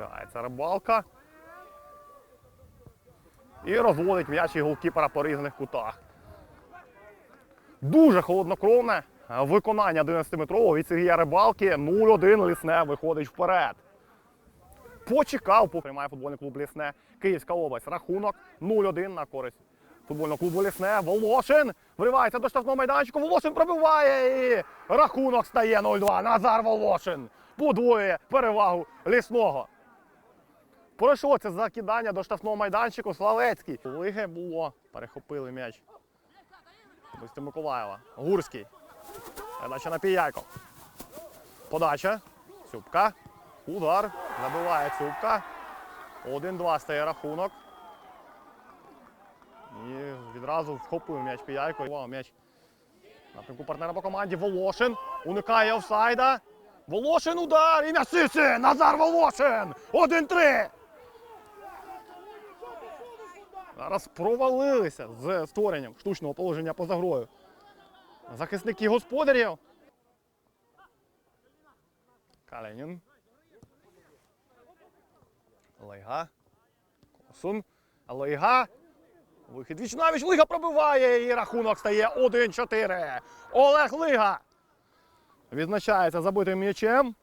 Збігається рибалка. І розводить м'яч і голкіпера по різних кутах. Дуже холоднокровне е, виконання 11-метрового від Сергія Рибалки. 0-1 лісне виходить вперед. Почекав, приймає футбольний клуб Лісне. Київська область. Рахунок 0-1 на користь футбольного клубу Лісне. Волошин вривається до штрафного майданчику. Волошин пробиває і рахунок стає 0-2. Назар Волошин подвоює перевагу лісного. Пройшло це закидання до штрафного майданчику. Славецький. Лиге було. Перехопили м'яч. Бустя Миколаєва. Гурський. Передача на Піяйко. Подача. Цюбка. Удар. Забиває Цюбка. 1-2 стає рахунок. І відразу вхопив м'яч Піяйко. Увага, м'яч. Напрямку партнера по команді. Волошин. Уникає офсайда. Волошин удар. І м'ясиси. Назар Волошин. 1-3. Зараз провалилися з створенням штучного положення поза грою. Захисники господарів. Каленін. Лейга. Косун. Лейга. Вихід Вічнавіч. Лига пробиває і рахунок стає 1-4. Олег Лига. Відзначається забитим м'ячем.